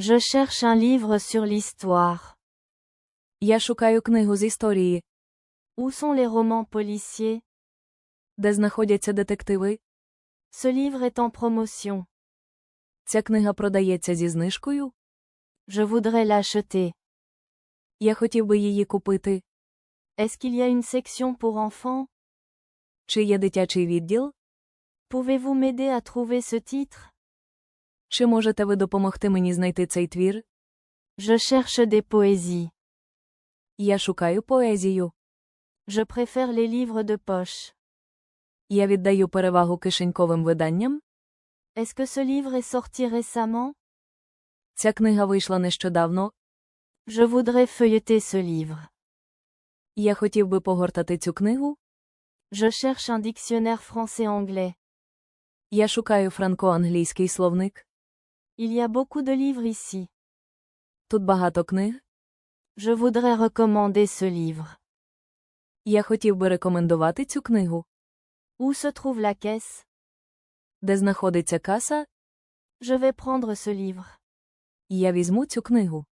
Je cherche un livre sur l'histoire. Я шукаю книгу з історії, Où sont les romans policiers де знаходяться детективи. Ce livre est en promotion. Ця книга продається зі знижкою. Je voudrais l'acheter. Я хотів би її купити. Est-ce qu'il y a une section pour enfants Чи є дитячий відділ? Pouvez-vous m'aider à trouver ce titre Чи можете ви допомогти мені знайти цей твір? Je cherche des poésies. Я шукаю поезію. Je préfère les livres de poche. Я віддаю перевагу кишеньковим виданням. Est-ce que ce livre est sorti récemment Ця книга вийшла нещодавно. Je voudrais feuilleter ce livre. Я хотів би погортати цю книгу. Je cherche un dictionnaire français-anglais. Я шукаю франко-англійський словник. Il y a beaucoup de livres ici. Тут багато книг. Je voudrais recommander ce livre. Я хотів би рекомендувати цю книгу. Où se trouve la caisse Де знаходиться каса, Je vais prendre ce livre. я візьму цю книгу.